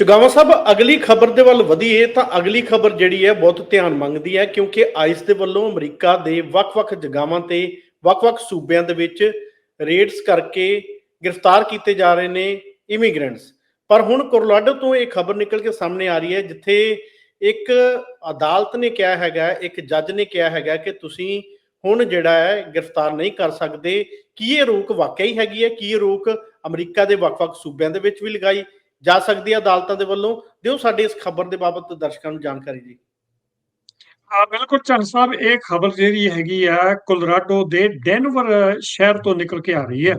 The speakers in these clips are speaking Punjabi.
ਚੁਗਾਵਾ ਸਾਹਿਬ, ਅਗਲੀ ਖਬਰ ਦੇ ਵੱਲ ਵਧੀਏ ਤਾਂ ਅਗਲੀ ਖਬਰ ਜਿਹੜੀ ਹੈ ਬਹੁਤ ਧਿਆਨ ਮੰਗਦੀ ਹੈ ਕਿਉਂਕਿ ਆਈਸ ਦੇ ਵੱਲੋਂ ਅਮਰੀਕਾ ਦੇ ਵੱਖ-ਵੱਖ ਜਗ੍ਹਾਵਾਂ ਤੇ ਵੱਖ-ਵੱਖ ਸੂਬਿਆਂ ਦੇ ਵਿੱਚ ਰੇਡਸ ਕਰਕੇ ਗ੍ਰਿਫਤਾਰ ਕੀਤੇ ਜਾ ਰਹੇ ਨੇ ਇਮੀਗ੍ਰੈਂਟਸ ਪਰ ਹੁਣ ਕੋਰਲਾਡੋ ਤੋਂ ਇਹ ਖਬਰ ਨਿਕਲ ਕੇ ਸਾਹਮਣੇ ਆ ਰਹੀ ਹੈ, ਜਿੱਥੇ ਇੱਕ ਅਦਾਲਤ ਨੇ ਕਿਹਾ ਹੈਗਾ, ਇੱਕ ਜੱਜ ਨੇ ਕਿਹਾ ਹੈਗਾ ਕਿ ਤੁਸੀਂ ਹੁਣ ਜਿਹੜਾ ਹੈ ਗ੍ਰਿਫਤਾਰ ਨਹੀਂ ਕਰ ਸਕਦੇ। ਕੀ ਇਹ ਰੋਕ ਵਾਕਿਆ ਹੀ ਹੈਗੀ ਹੈ? ਕੀ ਇਹ ਰੋਕ ਅਮਰੀਕਾ ਦੇ ਵੱਖ-ਵੱਖ ਸੂਬਿਆਂ ਦੇ ਵਿੱਚ ਵੀ ਲਗਾਈ? ਜਾ ਸਕਦੀ ਹੈ ਅਦਾਲਤਾਂ ਦੇ ਵੱਲੋਂ, ਦਿਓ ਸਾਡੀ ਇਸ ਖਬਰ ਦੇ ਬਾਬਤ ਦਰਸ਼ਕਾਂ ਨੂੰ ਜਾਣਕਾਰੀ ਜੀ। ਹਾਂ, ਬਿਲਕੁਲ ਚੰਨ ਸਾਹਿਬ, ਇਹ ਖਬਰ ਜਿਹੜੀ ਹੈਗੀ ਆ, ਕੋਲੋਰਾਡੋ ਦੇ ਡੈਨਵਰ ਸ਼ਹਿਰ ਤੋਂ ਨਿਕਲ ਕੇ ਆ ਰਹੀ ਹੈ।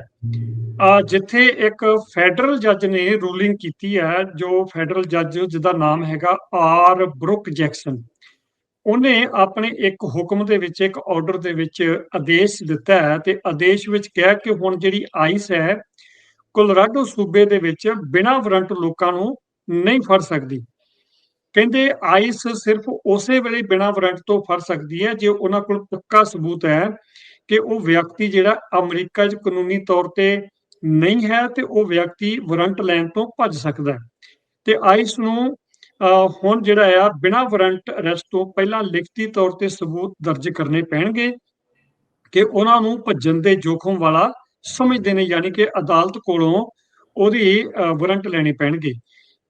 ਆ, ਜਿੱਥੇ ਇੱਕ ਫੈਡਰਲ ਜੱਜ ਨੇ ਰੂਲਿੰਗ ਕੀਤੀ ਹੈ, ਜੋ ਫੈਡਰਲ ਜੱਜ ਜਿਹਦਾ ਨਾਮ ਹੈਗਾ ਆਰ ਬਰੁਕ ਜੈਕਸਨ। ਉਹਨੇ ਆਪਣੇ ਇੱਕ ਹੁਕਮ ਦੇ ਵਿੱਚ, ਇੱਕ ਆਰਡਰ ਦੇ ਵਿੱਚ ਆਦੇਸ਼ ਦਿੱਤਾ ਹੈ ਤੇ ਆਦੇਸ਼ ਵਿੱਚ ਕਿਹਾ ਕਿ ਹੁਣ ਜਿਹੜੀ ਆਈਸ ਹੈ ਕੋਲੋਰਾਡੋ ਸੂਬੇ ਦੇ ਵਿੱਚ ਬਿਨਾਂ ਵਾਰੰਟ ਲੋਕਾਂ ਨੂੰ ਨਹੀਂ ਫੜ ਸਕਦੀ। ਕਹਿੰਦੇ ਆਈਸ ਸਿਰਫ ਉਸੇ ਵੇਲੇ ਬਿਨਾਂ ਵਾਰੰਟ ਤੋਂ ਫੜ ਸਕਦੀ ਹੈ ਜੇ ਉਹਨਾਂ ਕੋਲ ਪੱਕਾ ਸਬੂਤ ਹੈ ਕਿ ਉਹ ਵਿਅਕਤੀ ਜਿਹੜਾ ਅਮਰੀਕਾ 'ਚ ਕਾਨੂੰਨੀ ਤੌਰ ਤੇ ਨਹੀਂ ਹੈ ਤੇ ਉਹ ਵਿਅਕਤੀ ਵਾਰੰਟ ਲੈਣ ਤੋਂ ਭੱਜ ਸਕਦਾ ਹੈ। ਤੇ ਆਈਸ ਨੂੰ ਅਹ, ਹੁਣ ਜਿਹੜਾ ਆ ਬਿਨਾਂ ਵਾਰੰਟ ਅਰੈਸਟ ਤੋਂ ਪਹਿਲਾਂ ਲਿਖਤੀ ਤੌਰ ਤੇ ਸਬੂਤ ਦਰਜ ਕਰਨੇ ਪੈਣਗੇ ਕਿ ਉਹਨਾਂ ਨੂੰ ਭੱਜਣ ਦੇ ਜੋਖਮ ਵਾਲਾ ਸਮਝਦੇ ਨੇ ਯਾਨੀ ਕਿ ਅਦਾਲਤ ਕੋਲੋਂ ਉਹਦੀ ਅਹ, ਵਾਰੰਟ ਲੈਣੇ ਪੈਣਗੇ।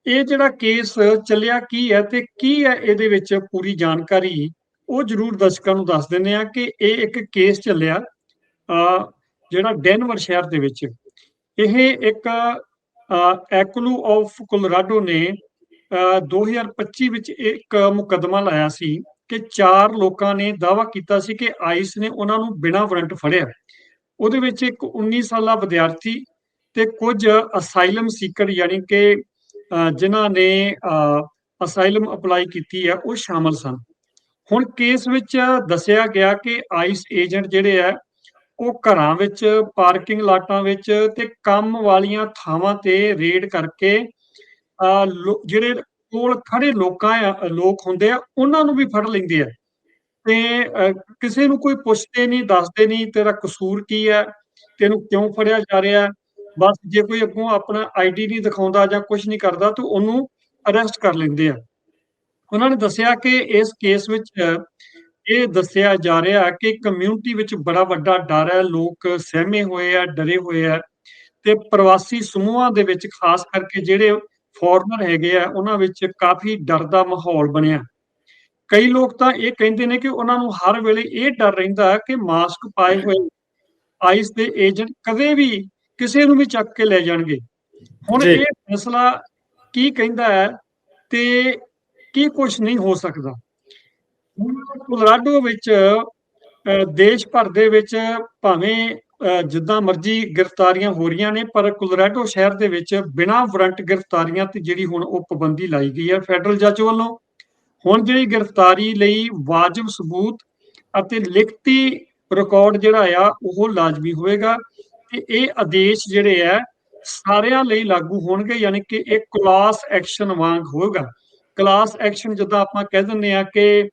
ਇਹ ਜਿਹੜਾ ਕੇਸ ਚੱਲਿਆ ਕੀ ਹੈ ਤੇ ਕੀ ਹੈ ਇਹਦੇ ਵਿੱਚ ਪੂਰੀ ਜਾਣਕਾਰੀ ਉਹ ਜਰੂਰ ਦਰਸ਼ਕਾਂ ਨੂੰ ਦੱਸ ਦਿੰਦੇ ਆ ਕਿ ਇਹ ਇੱਕ ਕੇਸ ਚੱਲਿਆ ਜਿਹੜਾ ਡੈਨਵਰ ਸ਼ਹਿਰ ਦੇ ਵਿੱਚ। ਇਹ ਇੱਕ ਐਕਲੂ ਆਫ ਕੋਲੋਰਾਡੋ ਨੇ ਅ, 2025 ਵਿੱਚ ਇੱਕ ਮੁਕੱਦਮਾ ਲਾਇਆ ਸੀ ਕਿ ਚਾਰ ਲੋਕਾਂ ਨੇ ਦਾਅਵਾ ਕੀਤਾ ਸੀ ਕਿ ਆਈਸ ਨੇ ਉਹਨਾਂ ਨੂੰ ਬਿਨਾਂ ਵਾਰੰਟ ਫੜਿਆ। ਉਹਦੇ ਵਿੱਚ ਇੱਕ 19 ਸਾਲਾ ਵਿਦਿਆਰਥੀ ਤੇ ਕੁਝ ਅਸਾਈਲਮ ਸੀਕਰ ਯਾਨੀ ਕਿ ਅ, ਜਿਨ੍ਹਾਂ ਨੇ ਅਸਾਈਲਮ ਅਪਲਾਈ ਕੀਤੀ ਹੈ ਉਹ ਸ਼ਾਮਲ ਸਨ। ਹੁਣ ਕੇਸ ਵਿੱਚ ਦੱਸਿਆ ਗਿਆ ਕਿ ਆਈਸ ਏਜੰਟ ਜਿਹੜੇ ਆ ਉਹ ਘਰਾਂ ਵਿੱਚ ਪਾਰਕਿੰਗ ਲਾਟਾਂ ਵਿੱਚ ਤੇ ਕੰਮ ਵਾਲੀਆਂ ਥਾਵਾਂ ਤੇ ਰੇਡ ਕਰਕੇ ਅ, ਲੋ- ਜਿਹੜੇ ਕੋਲ ਖੜੇ ਲੋਕਾਂ ਆ ਲੋਕ ਹੁੰਦੇ ਆ ਉਹਨਾਂ ਨੂੰ ਵੀ ਫੜ ਲੈਂਦੇ ਆ। ਤੇ ਕਿਸੇ ਨੂੰ ਕੋਈ ਪੁੱਛਦੇ ਨਹੀਂ, ਦੱਸਦੇ ਨਹੀਂ ਤੇਰਾ ਕਸੂਰ ਕੀ ਹੈ, ਤੈਨੂੰ ਕਿਉਂ ਫੜਿਆ ਜਾ ਰਿਹਾ ਬਸ ਜੇ ਕੋਈ ਅੱਗੋਂ ਆਪਣਾ ਆਈਡੀ ਨਹੀਂ ਦਿਖਾਉਂਦਾ ਜਾਂ ਕੁਝ ਨਹੀਂ ਕਰਦਾ ਤਾਂ ਉਹਨੂੰ ਅਰੈਸਟ ਕਰ ਲੈਂਦੇ ਆ। ਉਹਨਾਂ ਨੇ ਦੱਸਿਆ ਕਿ ਇਸ ਕੇਸ ਵਿੱਚ ਇਹ ਦੱਸਿਆ ਜਾ ਰਿਹਾ ਕਿ ਕਮਿਊਨਿਟੀ ਵਿੱਚ ਬੜਾ ਵੱਡਾ ਡਰ ਹੈ, ਲੋਕ ਸਹਿਮੇ ਹੋਏ ਆ, ਡਰੇ ਹੋਏ ਆ ਤੇ ਪ੍ਰਵਾਸੀ ਸਮੂਹਾਂ ਦੇ ਵਿੱਚ ਖਾਸ ਕਰਕੇ ਜਿਹੜੇ ਫੋਰਨਰ ਹੈਗੇ ਆ, ਉਹਨਾਂ ਵਿੱਚ ਕਾਫੀ ਡਰ ਦਾ ਮਾਹੌਲ ਬਣਿਆ। ਕਈ ਲੋਕ ਤਾਂ ਇਹ ਕਹਿੰਦੇ ਨੇ ਕਿ ਉਹਨਾਂ ਨੂੰ ਹਰ ਵੇਲੇ ਇਹ ਡਰ ਰਹਿੰਦਾ ਕਿ ਮਾਸਕ ਪਾਏ ਹੋਏ ਆਈਸ ਦੇ ਏਜੰਟ ਕਦੇ ਵੀ ਕਿਸੇ ਨੂੰ ਵੀ ਚੱਕ ਕੇ ਲੈ ਜਾਣਗੇ। ਹੁਣ। ਇਹ ਫੈਸਲਾ ਕੀ ਕਹਿੰਦਾ ਹੈ ਤੇ ਕੀ ਕੁਝ ਨਹੀਂ ਹੋ ਸਕਦਾ। ਕੋਲੋਰਾਡੋ ਵਿੱਚ ਦੇਸ਼ ਭਰ ਦੇ ਵਿੱਚ ਭਾਵੇਂ ਜਿੱਦਾਂ ਮਰਜ਼ੀ ਗ੍ਰਿਫਤਾਰੀਆਂ ਹੋ ਰਹੀਆਂ ਨੇ ਪਰ ਕੋਲੋਰਾਡੋ ਸ਼ਹਿਰ ਦੇ ਵਿੱਚ ਬਿਨਾਂ ਵਾਰੰਟ ਗ੍ਰਿਫਤਾਰੀਆਂ ਤੇ ਜਿਹੜੀ ਹੁਣ ਉਹ ਪਾਬੰਦੀ ਲਾਈ ਗਈ ਹੈ ਫੈਡਰਲ ਜੱਜ ਵੱਲੋਂ। ਹੁਣ ਜਿਹੜੀ ਗ੍ਰਿਫਤਾਰੀ ਲਈ ਵਾਜਬ ਸਬੂਤ ਅਤੇ ਲਿਖਤੀ ਰਿਕਾਰਡ ਜਿਹੜਾ ਆ, ਉਹ ਲਾਜ਼ਮੀ ਹੋਏਗਾ ਤੇ ਇਹ ਆਦੇਸ਼ ਜਿਹੜੇ ਆ, ਸਾਰਿਆਂ ਲਈ ਲਾਗੂ ਹੋਣਗੇ, ਯਾਨੀ ਕਿ ਇਹ ਕਲਾਸ ਐਕਸ਼ਨ ਵਾਂਗ ਹੋਏਗਾ ਕਲਾਸ ਐਕਸ਼ਨ ਜਿੱਦਾਂ ਆਪਾਂ ਕਹਿ ਦਿੰਦੇ ਆ ਕਿ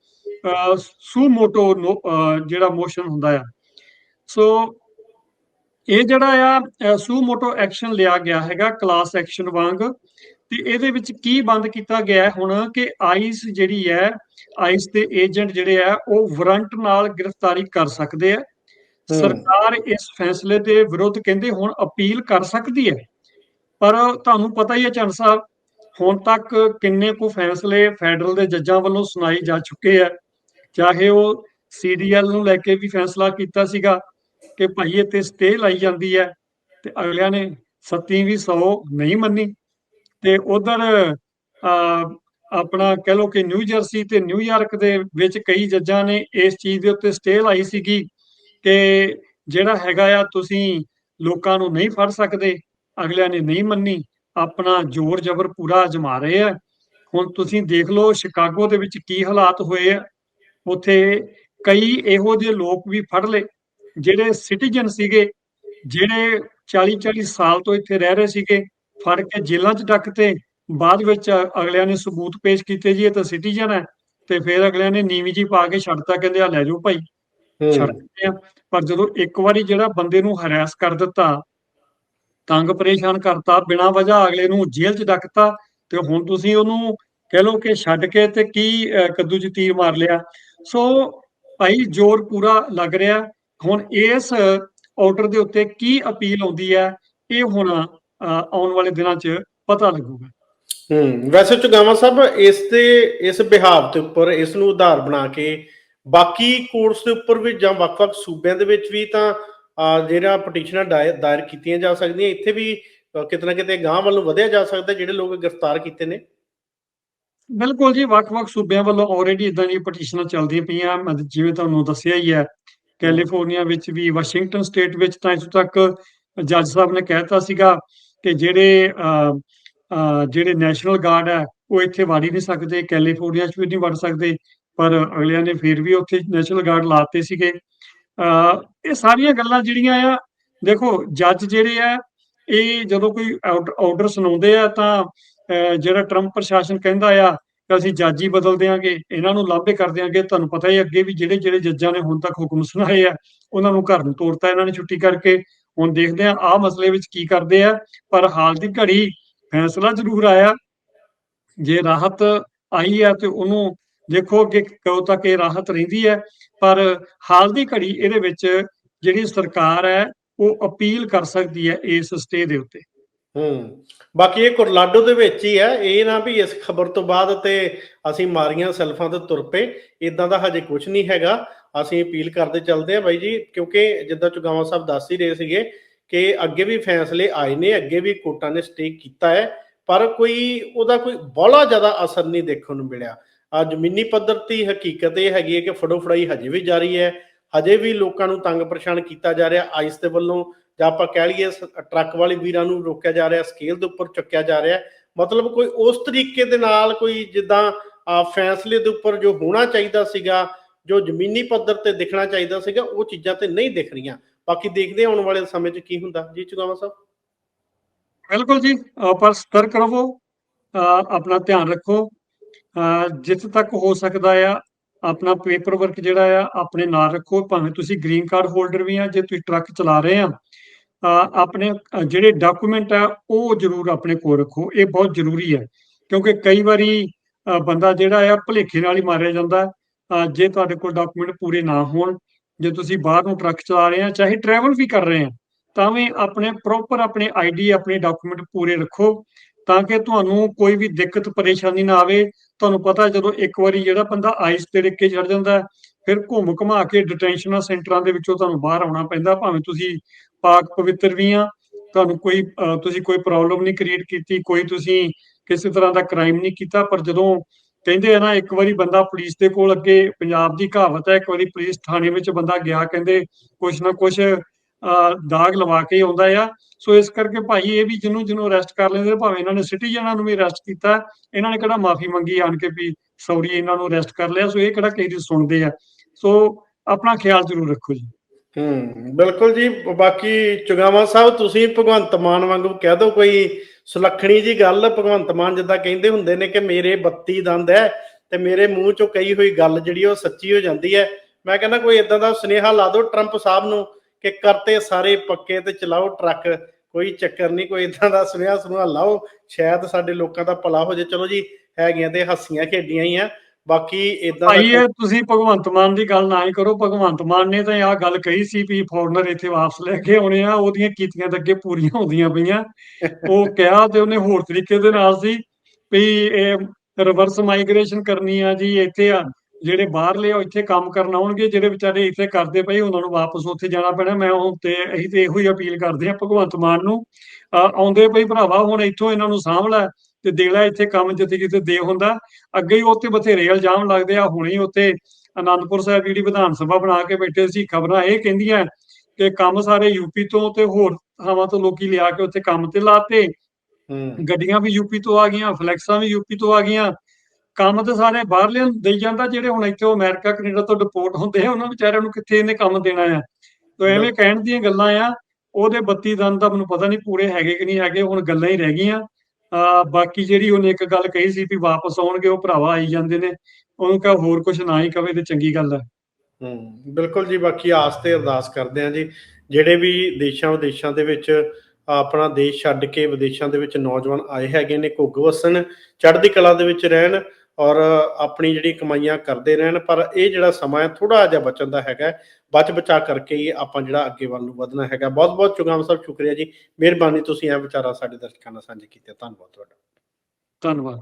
ਸੂਮੋਟੋ ਜਿਹੜਾ ਮੋਸ਼ਨ ਹੁੰਦਾ ਆ। ਸੋ ਇਹ ਜਿਹੜਾ ਆ ਸੂਮੋਟੋ ਐਕਸ਼ਨ ਲਿਆ ਗਿਆ ਹੈਗਾ ਕਲਾਸ ਐਕਸ਼ਨ ਵਾਂਗ। ਤੇ ਇਹਦੇ ਵਿੱਚ ਕੀ ਬੰਦ ਕੀਤਾ ਗਿਆ ਹੈ ਹੁਣ ਕਿ ਆਈਸ ਜਿਹੜੀ ਹੈ ਆਈਸ ਦੇ ਏਜੰਟ ਜਿਹੜੇ ਆ ਉਹ ਵਾਰੰਟ ਨਾਲ ਗ੍ਰਿਫਤਾਰੀ ਕਰ ਸਕਦੇ ਆ ਸਰਕਾਰ ਇਸ ਫੈਸਲੇ ਦੇ ਵਿਰੁੱਧ ਕਹਿੰਦੇ ਹੁਣ ਅਪੀਲ ਕਰ ਸਕਦੀ ਹੈ। ਪਰ ਤੁਹਾਨੂੰ ਪਤਾ ਹੀ ਹੈ ਚੰਦ ਸਾਹਿਬ ਹੁਣ ਤੱਕ ਕਿੰਨੇ ਕੁ ਫੈਸਲੇ ਫੈਡਰਲ ਦੇ ਜੱਜਾਂ ਵੱਲੋਂ ਸੁਣਾਏ ਜਾ ਚੁੱਕੇ ਆ ਚਾਹੇ ਉਹ ਸੀਡੀਐਲ ਨੂੰ ਲੈ ਕੇ ਵੀ ਫੈਸਲਾ ਕੀਤਾ ਸੀਗਾ ਕਿ ਭਾਈ ਇੱਥੇ ਸਟੇ ਲਾਈ ਜਾਂਦੀ ਹੈ ਤੇ ਅਗਲਿਆਂ ਨੇ ਸੱਤੀ ਵੀ 100 ਨਹੀਂ ਮੰਨੀ। ਤੇ ਉਧਰ ਆਪਣਾ ਕਹਿ ਲੋ ਕਿ ਨਿਊ ਜਰਸੀ ਤੇ ਨਿਊਯਾਰਕ ਦੇ ਵਿੱਚ ਕਈ ਜੱਜਾਂ ਨੇ ਇਸ ਚੀਜ਼ ਦੇ ਉੱਤੇ ਸਟੇ ਲਾਈ ਸੀਗੀ ਕਿ ਜਿਹੜਾ ਹੈਗਾ ਆ ਤੁਸੀਂ ਲੋਕਾਂ ਨੂੰ ਨਹੀਂ ਫੜ ਸਕਦੇ, ਅਗਲਿਆਂ ਨੇ ਨਹੀਂ ਮੰਨੀ, ਆਪਣਾ ਜ਼ੋਰ ਜ਼ਬਰ ਪੂਰਾ ਅਜਮਾ ਰਹੇ ਆ। ਹੁਣ ਤੁਸੀਂ ਦੇਖ ਲਓ ਸ਼ਿਕਾਗੋ ਦੇ ਵਿੱਚ ਕੀ ਹਾਲਾਤ ਹੋਏ ਆ। ਉੱਥੇ ਕਈ ਇਹੋ ਜਿਹੇ ਲੋਕ ਵੀ ਫੜ ਲਏ, ਜਿਹੜੇ ਸਿਟੀਜ਼ਨ ਸੀਗੇ, ਜਿਹੜੇ 40 40 ਸਾਲ ਤੋਂ ਇੱਥੇ ਰਹਿ ਰਹੇ ਸੀਗੇ। ਫੜ ਕੇ ਜੇਲ੍ਹਾਂ 'ਚ ਡੱਕਤੇ ਬਾਅਦ ਵਿੱਚ ਅਗਲਿਆਂ ਨੇ ਸਬੂਤ ਪੇਸ਼ ਕੀਤੇ ਜੀ ਇਹ ਤਾਂ ਸਿਟੀਜ਼ਨ ਹੈ ਤੇ ਫਿਰ ਅਗਲਿਆਂ ਨੇ ਨੀਵੀਂ ਜੀ ਪਾ ਕੇ ਛੱਡਤਾ ਕਹਿੰਦੇ ਆ ਲੈ ਜਾਓ ਭਾਈ ਛੱਡ ਦਿੰਦੇ ਆ। ਪਰ ਜਦੋਂ ਇੱਕ ਵਾਰੀ ਜਿਹੜਾ ਬੰਦੇ ਨੂੰ ਹਰਾਸ ਕਰ ਦਿੱਤਾ ਤੰਗ ਪਰੇਸ਼ਾਨ ਕਰਤਾ ਬਿਨਾਂ ਵਜ੍ਹਾ ਅਗਲੇ ਨੂੰ ਜੇਲ੍ਹ 'ਚ ਡੱਕਤਾ ਤੇ ਹੁਣ ਤੁਸੀਂ ਉਹਨੂੰ ਕਹਿ ਲਓ ਕਿ ਛੱਡ ਕੇ ਤੇ ਕੀ ਕੱਦੂ 'ਚ ਤੀਰ ਮਾਰ ਲਿਆ। ਸੋ ਭਾਈ ਜ਼ੋਰ ਪੂਰਾ ਲੱਗ ਰਿਹਾ। ਹੁਣ ਇਸ ਆਰਡਰ ਦੇ ਉੱਤੇ ਕੀ ਅਪੀਲ ਆਉਂਦੀ ਹੈ ਇਹ ਹੁਣ ਆਉਣ ਵਾਲੇ ਦਿਨਾਂ 'ਚ ਪਤਾ ਲੱਗੂਗਾ। ਹੂੰ ਵੈਸੇ ਚੁਗਾਵਾ ਸਾਹਿਬ ਇਸ ਤੇ ਇਸ ਬਿਹਾਵ ਦੇ ਉੱਪਰ ਇਸ ਨੂੰ ਆਧਾਰ ਬਣਾ ਕੇ ਬਾਕੀ ਕੋਰਟਸ ਦੇ ਉੱਪਰ ਵੀ ਜਾਂ ਵੱਖ-ਵੱਖ ਸੂਬਿਆਂ ਦੇ ਵਿੱਚ ਵੀ ਤਾਂ ਜਿਹੜਾ ਪਟੀਸ਼ਨਾਂ ਦਾਇਰ ਕੀਤੀਆਂ ਜਾ ਸਕਦੀਆਂ ਇੱਥੇ ਵੀ ਅਹ, ਕਿਤੇ ਗਾਂਹ ਵੱਲੋਂ ਵਧਿਆ ਜਾ ਸਕਦਾ ਜਿਹੜੇ ਲੋਕ ਗ੍ਰਿਫਤਾਰ ਕੀਤੇ ਨੇ। ਬਿਲਕੁਲ ਜੀ ਵੱਖ-ਵੱਖ ਸੂਬਿਆਂ ਵੱਲੋਂ ਆਲਰੇਡੀ ਇਦਾਂ ਦੀਆਂ ਪਟੀਸ਼ਨਾਂ ਚੱਲਦੀਆਂ ਪਈਆਂ ਜਿਵੇਂ ਤੁਹਾਨੂੰ ਦੱਸਿਆ ਹੀ ਹੈ ਕੈਲੀਫੋਰਨੀਆ ਵਿੱਚ ਵੀ ਵਾਸ਼ਿੰਗਟਨ ਸਟੇਟ ਵਿੱਚ ਤਾਂ ਇਸ ਤੱਕ ਜੱਜ ਸਾਹਿਬ ਨੇ ਕਹਿਤਾ ਸੀਗਾ ਕਿ ਜਿਹੜੇ ਅਹ, ਜਿਹੜੇ ਨੈਸ਼ਨਲ ਗਾਰਡ ਹੈ ਉਹ ਇੱਥੇ ਵੜ ਹੀ ਨਹੀਂ ਸਕਦੇ ਕੈਲੀਫੋਰਨੀਆ 'ਚ ਵੀ ਨਹੀਂ ਵੜ ਸਕਦੇ ਪਰ ਅਗਲਿਆਂ ਨੇ ਫਿਰ ਵੀ ਉੱਥੇ ਨੈਸ਼ਨਲ ਗਾਰਡ ਲਾਤੇ ਸੀਗੇ। ਅਹ, ਇਹ ਸਾਰੀਆਂ ਗੱਲਾਂ ਜਿਹੜੀਆਂ ਆ ਦੇਖੋ ਜੱਜ ਜਿਹੜੇ ਆ ਇਹ ਜਦੋਂ ਕੋਈ ਆਰਡਰ ਸੁਣਾਉਂਦੇ ਆ ਤਾਂ ਅਹ, ਜਿਹੜਾ ਟਰੰਪ ਪ੍ਰਸ਼ਾਸਨ ਕਹਿੰਦਾ ਆ ਕਿ ਅਸੀਂ ਜੱਜ ਹੀ ਬਦਲ ਦਿਆਂਗੇ ਇਹਨਾਂ ਨੂੰ ਲਾਂਭੇ ਕਰ ਦਿਆਂਗੇ ਤੁਹਾਨੂੰ ਪਤਾ ਹੀ ਅੱਗੇ ਵੀ ਜਿਹੜੇ ਜਿਹੜੇ ਜੱਜਾਂ ਨੇ ਹੁਣ ਤੱਕ ਹੁਕਮ ਸੁਣਾਏ ਆ ਉਹਨਾਂ ਨੂੰ ਘਰ ਨੂੰ ਤੋਰਤਾ ਇਹਨਾਂ ਨੇ ਛੁੱਟੀ ਕਰਕੇ। ਹੁਣ ਦੇਖਦੇ ਆ ਆਹ ਮਸਲੇ ਵਿੱਚ ਕੀ ਕਰਦੇ ਆ, ਪਰ ਹਾਲ ਦੀ ਘੜੀ ਫੈਸਲਾ ਜ਼ਰੂਰ ਆਇਆ। ਜੇ ਰਾਹਤ ਆਈ ਹੈ ਤੇ ਉਹਨੂੰ ਦੇਖੋ ਕਿ ਕਦੋਂ ਤੱਕ ਇਹ ਰਾਹਤ ਰਹਿੰਦੀ ਹੈ, ਪਰ ਹਾਲ ਦੀ ਘੜੀ ਇਹਦੇ ਵਿੱਚ ਜਿਹੜੀ ਸਰਕਾਰ ਹੈ, ਉਹ ਅਪੀਲ ਕਰ ਸਕਦੀ ਹੈ ਇਸ ਸਟੇ ਦੇ ਉੱਤੇ। ਹੂੰ, ਬਾਕੀ ਇਹ ਕੁਰਲਾਡੋ ਦੇ ਵਿੱਚ ਹੀ ਹੈ, ਇਹ ਨਾ ਵੀ ਇਸ ਖਬਰ ਤੋਂ ਬਾਅਦ ਤੇ ਅਸੀਂ ਮਾਰੀਆਂ ਸੈਲਫਾਂ ਤੇ ਤੁਰ ਪਏ ਇਦਾਂ ਦਾ ਹਜੇ ਕੁਝ ਨਹੀਂ ਹੈਗਾ। ਅਸੀਂ ਅਪੀਲ ਕਰਦੇ ਚੱਲਦੇ ਆ ਬਾਈ ਜੀ, ਕਿਉਂਕਿ ਜਿੱਦਾਂ ਚੁਗਾਵਾ ਸਾਹਿਬ ਦੱਸ ਹੀ ਰਹੇ ਸੀਗੇ ਕਿ ਅੱਗੇ ਵੀ ਫੈਸਲੇ ਆਏ ਨੇ, ਅੱਗੇ ਵੀ ਕੋਰਟਾਂ ਨੇ ਸਟੇ ਕੀਤਾ ਹੈ, ਪਰ ਕੋਈ ਉਹਦਾ ਕੋਈ ਬਹੁਤਾ ਜ਼ਿਆਦਾ ਅਸਰ ਨਹੀਂ ਦੇਖਣ ਨੂੰ ਮਿਲਿਆ। ਆ ਜ਼ਮੀਨੀ ਪੱਧਰ ਤੇ ਹਕੀਕਤ ਇਹ ਹੈਗੀ ਹੈ ਕਿ ਫੜੋ ਫੜਾਈ ਹਜੇ ਵੀ ਜਾਰੀ ਹੈ, ਹਜੇ ਵੀ ਲੋਕਾਂ ਨੂੰ ਤੰਗ ਪਰੇਸ਼ਾਨ ਕੀਤਾ ਜਾ ਰਿਹਾ, ਆਈਸ ਦੇ ਵੱਲੋਂ ਜਾਂ ਆਪਾਂ ਕਹਿ ਲਈਏ ਟਰੱਕ ਵਾਲੇ ਵੀਰਾਂ ਨੂੰ ਰੋਕਿਆ ਜਾ ਰਿਹਾ ਸਕੇਲ ਦੇ ਉੱਪਰ ਚੁੱਕਿਆ ਜਾ ਰਿਹਾ, ਮਤਲਬ ਕੋਈ ਉਸ ਤਰੀਕੇ ਦੇ ਨਾਲ ਕੋਈ ਜਿੱਦਾਂ ਫੈਸਲੇ ਦੇ ਉੱਪਰ ਜੋ ਹੋਣਾ ਚਾਹੀਦਾ ਸੀਗਾ ਜੋ ਜ਼ਮੀਨੀ ਪੱਧਰ ਤੇ ਦਿਖਣਾ ਚਾਹੀਦਾ ਸੀਗਾ, ਉਹ ਚੀਜ਼ਾਂ ਤੇ ਨਹੀਂ ਦਿਖ ਰਹੀਆਂ। ਬਾਕੀ ਦੇਖਦੇ ਆਉਣ ਵਾਲੇ ਸਮੇਂ 'ਚ ਕੀ ਹੁੰਦਾ। ਜੀ ਚੁਗਾਵਾ ਸਾਹਿਬ? ਬਿਲਕੁਲ ਜੀ ਪਰ ਸਤਰਕ ਰਹੋ ਆਪਣਾ ਧਿਆਨ ਰੱਖੋ। ਜਿੱਥੇ ਤੱਕ ਹੋ ਸਕਦਾ ਆ, ਆਪਣਾ ਪੇਪਰ ਵਰਕ ਜਿਹੜਾ ਆ, ਆਪਣੇ ਨਾਲ ਰੱਖੋ। ਭਾਵੇਂ ਤੁਸੀਂ ਗ੍ਰੀਨ ਕਾਰਡ ਹੋਲਡਰ ਵੀ ਆ, ਜੇ ਤੁਸੀਂ ਟਰੱਕ ਚਲਾ ਰਹੇ ਆ ਆਪਣੇ ਜਿਹੜੇ ਡਾਕੂਮੈਂਟ ਆ, ਉਹ ਜ਼ਰੂਰ ਆਪਣੇ ਕੋਲ ਰੱਖੋ। ਇਹ ਬਹੁਤ ਜ਼ਰੂਰੀ ਹੈ ਕਿਉਂਕਿ ਕਈ ਵਾਰੀ ਬੰਦਾ ਜਿਹੜਾ ਆ, ਭੁਲੇਖੇ ਨਾਲ ਹੀ ਮਾਰਿਆ ਜਾਂਦਾ। ਅਹ ਜੇ ਤੁਹਾਡੇ ਕੋਲ ਡਾਕੂਮੈਂਟ ਪੂਰੇ ਨਾ ਹੋਣ, ਜੇ ਤੁਸੀਂ ਬਾਹਰ ਨੂੰ ਟਰੱਕ ਚਲਾ ਰਹੇ ਆ, ਚਾਹੇ ਟਰੈਵਲ ਵੀ ਕਰ ਰਹੇ ਆ, ਤਾਂ ਵੀ ਆਪਣੇ ਪ੍ਰੋਪਰ ਆਪਣੇ ਆਈਡੀ ਆਪਣੇ ਡਾਕੂਮੈਂਟ ਪੂਰੇ ਰੱਖੋ, ਤਾਂ ਕਿ ਤੁਹਾਨੂੰ ਕੋਈ ਵੀ ਦਿੱਕਤ, ਪਰੇਸ਼ਾਨੀ ਨਾ ਆਵੇ। ਤੁਹਾਨੂੰ ਪਤਾ ਜਦੋਂ ਇੱਕ ਵਾਰੀ ਜਿਹੜਾ ਬੰਦਾ ਆਈਸ ਤੇ ਡਿੱਗ ਕੇ ਚੜ ਜਾਂਦਾ ਫਿਰ ਘੁੰਮ ਘੁਮਾ ਕੇ ਡਿਟੈਂਸ਼ਨਾਂ ਸੈਂਟਰਾਂ ਦੇ ਵਿੱਚੋਂ ਤੁਹਾਨੂੰ ਬਾਹਰ ਆਉਣਾ ਪੈਂਦਾ, ਭਾਵੇਂ ਤੁਸੀਂ ਪਾਕ ਪਵਿੱਤਰ ਵੀ ਆ, ਤੁਹਾਨੂੰ ਕੋਈ ਤੁਸੀਂ ਕੋਈ ਪ੍ਰੋਬਲਮ ਨਹੀਂ ਕ੍ਰੀਏਟ ਕੀਤੀ, ਕੋਈ ਤੁਸੀਂ ਕਿਸੇ ਤਰ੍ਹਾਂ ਦਾ ਕ੍ਰਾਈਮ ਨਹੀਂ ਕੀਤਾ, ਪਰ ਜਦੋਂ ਕਹਿੰਦੇ ਆ ਨਾ ਇੱਕ ਵਾਰੀ ਬੰਦਾ ਪੁਲਿਸ ਦੇ ਕੋਲ ਅੱਗੇ ਪੰਜਾਬ ਦੀ ਕਹਾਵਤ ਹੈ ਇੱਕ ਵਾਰੀ ਪੁਲਿਸ ਥਾਣੇ ਵਿੱਚ ਬੰਦਾ ਗਿਆ ਕਹਿੰਦੇ ਕੁਛ ਨਾ ਕੁਛ ਅਹ, ਦਾਗ ਲਵਾ ਕੇ ਆਉਂਦਾ ਆ। ਸੋ ਇਸ ਕਰਕੇ ਭਾਈ ਇਹ ਵੀ ਜਿਹਨੂੰ ਜਿਹਨੂੰ ਅਰੈਸਟ ਕਰ ਲੈਂਦੇ ਭਾਵੇਂ ਇਹਨਾਂ ਨੇ ਸਿਟੀਜ਼ਨਾਂ ਨੂੰ ਵੀ ਅਰੈਸਟ ਕੀਤਾ ਇਹਨਾਂ ਨੇ ਕਿਹੜਾ ਮਾਫੀ ਮੰਗੀ ਆਣ ਕੇ ਵੀ ਸੌਰੀ ਇਹਨਾਂ ਨੂੰ ਅਰੈਸਟ ਕਰ ਲਿਆ। ਸੋ ਇਹ ਕਿਹੜਾ ਕਿਸੇ ਦੀ ਸੁਣਦੇ ਆ। ਸੋ ਆਪਣਾ ਖਿਆਲ ਜ਼ਰੂਰ ਰੱਖੋ ਜੀ। ਹੂੰ, ਬਿਲਕੁਲ ਜੀ। ਬਾਕੀ ਚੁਗਾਵਾ ਸਾਹਿਬ, ਤੁਸੀਂ ਭਗਵੰਤ ਮਾਨ ਵਾਂਗੂ ਕਹਿ ਦਿਓ ਕੋਈ ਸੁਲੱਖਣੀ ਜੀ ਗੱਲ। ਭਗਵੰਤ ਮਾਨ ਜਿੱਦਾਂ ਕਹਿੰਦੇ ਹੁੰਦੇ ਨੇ ਕਿ ਮੇਰੇ 32 ਦੰਦ ਹੈ ਤੇ ਮੇਰੇ ਮੂੰਹ ਚੋਂ ਕਹੀ ਹੋਈ ਗੱਲ ਜਿਹੜੀ ਉਹ ਸੱਚੀ ਹੋ ਜਾਂਦੀ ਹੈ ਮੈਂ ਕਹਿੰਦਾ ਕੋਈ ਇਦਾਂ ਦਾ ਸੁਨੇਹਾ ਲਾ ਦਿਓ ਟਰੰਪ ਸਾਹਿਬ ਨੂੰ ਕਿ ਕਰਤੇ ਸਾਰੇ ਪੱਕੇ ਤੇ ਚਲਾਓ ਟਰੱਕ। ਕੋਈ ਚੱਕਰ ਨਹੀਂ, ਕੋਈ ਇਦਾਂ ਦਾ ਸੁਨੇਹਾ ਸੁਨੇਹਾ ਲਾਓ। ਸ਼ਾਇਦ ਸਾਡੇ ਲੋਕਾਂ ਦਾ ਭਲਾ ਹੋ ਜਾਏ। ਚਲੋ ਜੀ, ਹੈਗੀਆਂ ਤੇ ਹੱਸੀਆਂ ਖੇਡੀਆਂ ਹੀ ਆ। ਬਾਕੀ ਇਦਾਂ ਭਾਈ ਇਹ ਤੁਸੀਂ ਭਗਵੰਤ ਮਾਨ ਦੀ ਗੱਲ ਨਾ ਹੀ ਕਰੋ। ਭਗਵੰਤ ਮਾਨ ਨੇ ਤਾਂ ਆਹ ਗੱਲ ਕਹੀ ਸੀ ਵੀ ਫੋਰਨਰ ਇੱਥੇ ਵਾਪਸ ਲੈ ਕੇ ਆਉਣੇ ਆ ਉਹਦੀਆਂ ਕੀਤੀਆਂ ਤਾਂ ਅੱਗੇ ਪੂਰੀਆਂ ਹੁੰਦੀਆਂ ਪਈਆਂ। ਉਹ ਕਿਹਾ ਤੇ ਉਹਨੇ ਹੋਰ ਤਰੀਕੇ ਦੇ ਨਾਲ ਸੀ ਵੀ ਇਹ ਰਿਵਰਸ ਮਾਈਗ੍ਰੇਸ਼ਨ ਕਰਨੀ ਆ ਜੀ ਇੱਥੇ ਆ ਜਿਹੜੇ ਬਾਹਰਲੇ ਆ ਉਹ ਇੱਥੇ ਕੰਮ ਕਰਨ ਆਉਣਗੇ ਜਿਹੜੇ ਵਿਚਾਰੇ ਇੱਥੇ ਕਰਦੇ ਪਏ ਉਹਨਾਂ ਨੂੰ ਵਾਪਸ ਉੱਥੇ ਜਾਣਾ ਪੈਣਾ। ਮੈਂ ਹੁਣ ਤੇ ਅਸੀਂ ਤੇ ਇਹੋ ਹੀ ਅਪੀਲ ਕਰਦੇ ਆ ਭਗਵੰਤ ਮਾਨ ਨੂੰ। ਆਉਂਦੇ ਪਈ ਭਰਾਵਾ ਹੁਣ ਇੱਥੋਂ ਇਹਨਾਂ ਨੂੰ ਸਾਂਭ ਲੈ। ਤੇ ਦੇ ਲੈ ਇੱਥੇ ਕੰਮ ਜਿੱਥੇ ਕਿਤੇ ਦੇ ਹੁੰਦਾ ਅੱਗੇ ਹੀ ਉੱਥੇ ਬਥੇਰੇ ਇਲਜ਼ਾਮ ਲੱਗਦੇ ਆ ਹੁਣੇ ਹੀ ਉੱਥੇ ਆਨੰਦਪੁਰ ਸਾਹਿਬ ਜਿਹੜੀ ਵਿਧਾਨ ਸਭਾ ਬਣਾ ਕੇ ਬੈਠੇ ਸੀ ਖਬਰਾਂ ਇਹ ਕਹਿੰਦੀਆਂ ਕਿ ਕੰਮ ਸਾਰੇ ਯੂਪੀ ਤੋਂ ਤੇ ਹੋਰ ਥਾਵਾਂ ਤੋਂ ਲੋਕੀ ਲਿਆ ਕੇ ਉੱਥੇ ਕੰਮ ਤੇ ਲਾਤੇ। ਹੂੰ। ਗੱਡੀਆਂ ਵੀ ਯੂਪੀ ਤੋਂ ਆ ਗਈਆਂ ਫਲੈਕਸਾਂ ਵੀ ਯੂਪੀ ਤੋਂ ਆ ਗਈਆਂ। ਕੰਮ ਤੇ ਸਾਰੇ ਬਾਹਰਲੇ ਦੇਈ ਜਾਂਦਾ ਜਿਹੜੇ ਹੁਣ ਇੱਥੋਂ ਅਮਰੀਕਾ ਕੈਨੇਡਾ ਤੋਂ ਡਿਪੋਰਟ ਹੁੰਦੇ ਆ ਉਹਨਾਂ ਵਿਚਾਰਿਆਂ ਨੂੰ ਕਿੱਥੇ ਇਹਨੇ ਕੰਮ ਦੇਣਾ ਆ? ਤੋ ਐਵੇਂ ਕਹਿਣ ਦੀਆਂ ਗੱਲਾਂ ਆ ਉਹਦੇ 32 ਦੰਦ ਤਾਂ ਮੈਨੂੰ ਪਤਾ ਨਹੀਂ ਪੂਰੇ ਹੈਗੇ ਕਿ ਨਹੀਂ ਹੈਗੇ ਹੁਣ ਗੱਲਾਂ ਹੀ ਰਹਿ ਗਈਆਂ। ਬਾਕੀ ਜਿਹੜੀ ਉਹਨੇ ਇੱਕ ਗੱਲ ਕਹੀ ਸੀ ਵੀ ਵਾਪਸ ਆਉਣਗੇ, ਉਹ ਭਰਾਵਾ ਆਈ ਜਾਂਦੇ ਨੇ। ਉਹਨੂੰ ਕਹਾ ਹੋਰ ਕੁਝ ਨਾ ਹੀ ਕਵੇ ਤੇ ਚੰਗੀ ਗੱਲ ਹੈ ਹੂੰ, ਬਿਲਕੁਲ ਜੀ, ਬਾਕੀ ਆਸ ਤੇ ਅਰਦਾਸ ਕਰਦੇ ਆ ਜੀ। ਜਿਹੜੇ ਵੀ ਦੇਸ਼ਾਂ ਵਿਦੇਸ਼ਾਂ ਦੇ ਵਿੱਚ, ਆਪਣਾ ਦੇਸ਼ ਛੱਡ ਕੇ ਵਿਦੇਸ਼ਾਂ ਦੇ ਵਿੱਚ ਨੌਜਵਾਨ ਆਏ ਹੈਗੇ ਨੇ, ਘੁੱਗ ਵਸਣ, ਚੜ੍ਹਦੀ ਕਲਾ ਦੇ ਵਿੱਚ ਰਹਿਣ ਔਰ ਆਪਣੀ ਜਿਹੜੀ ਕਮਾਈਆਂ ਕਰਦੇ ਰਹਿਣ, ਪਰ ਇਹ ਜਿਹੜਾ ਸਮਾਂ ਹੈ ਥੋੜਾ ਜਿਹਾ ਬਚਣ ਦਾ ਹੈਗਾ ਬਚ ਬਚਾ ਕਰਕੇ ਹੀ ਆਪਾਂ ਜਿਹੜਾ ਅੱਗੇ ਵੱਲ ਨੂੰ ਵਧਣਾ ਹੈਗਾ। ਬਹੁਤ ਬਹੁਤ ਚੁਗਾਮ ਸਾਹਿਬ, ਸ਼ੁਕਰੀਆ ਜੀ। ਮਿਹਰਬਾਨੀ ਤੁਸੀਂ ਇਹ ਵਿਚਾਰਾ ਸਾਡੇ ਦਰਸ਼ਕਾਂ ਨਾਲ ਸਾਂਝੇ ਕੀਤੇ। ਧੰਨਵਾਦ ਤੁਹਾਡਾ। ਧੰਨਵਾਦ।